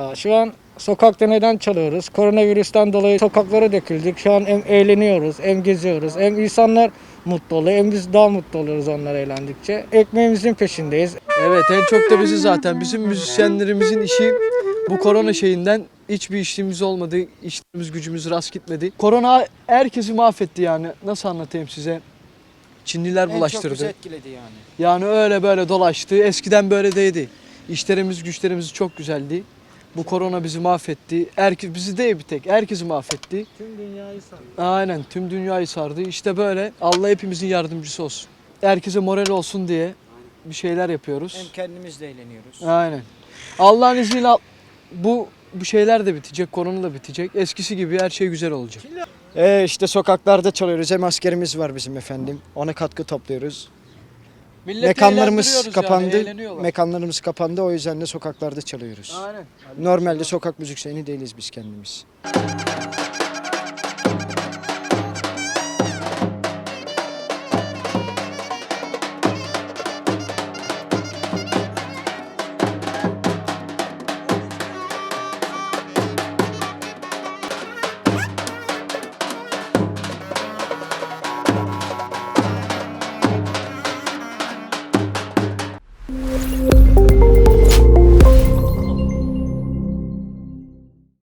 Valla şu an sokakta neden çalıyoruz? Koronavirüsten dolayı sokaklara döküldük. Şu an hem eğleniyoruz, hem geziyoruz. Hem insanlar mutlu oluyor, hem biz daha mutlu oluyoruz onlar eğlendikçe. Ekmeğimizin peşindeyiz. Evet en çok da bizi zaten. Bizim müzisyenlerimizin işi bu korona şeyinden hiçbir işimiz olmadı. İşlerimiz gücümüz rast gitmedi. Korona herkesi mahvetti yani. Nasıl anlatayım size? Çinliler En çok bizi bulaştırdı. etkiledi yani. Yani öyle böyle dolaştı. Eskiden böyle değildi. İşlerimiz güçlerimiz çok güzeldi. Bu korona bizi mahvetti. Herkes bizi değil bir tek. Herkesi mahvetti. Tüm dünyayı sardı. Aynen tüm dünyayı sardı. İşte böyle Allah hepimizin yardımcısı olsun. Herkese moral olsun diye bir şeyler yapıyoruz. Hem kendimiz de eğleniyoruz. Aynen. Allah'ın izniyle bu bu şeyler de bitecek, korona da bitecek. Eskisi gibi her şey güzel olacak. Ee, işte sokaklarda çalıyoruz. Hem askerimiz var bizim efendim. Ona katkı topluyoruz. Milleti Mekanlarımız kapandı. Yani. Mekanlarımız kapandı. O yüzden de sokaklarda çalıyoruz. Aynen. Normalde sokak müzisyeni değiliz biz kendimiz.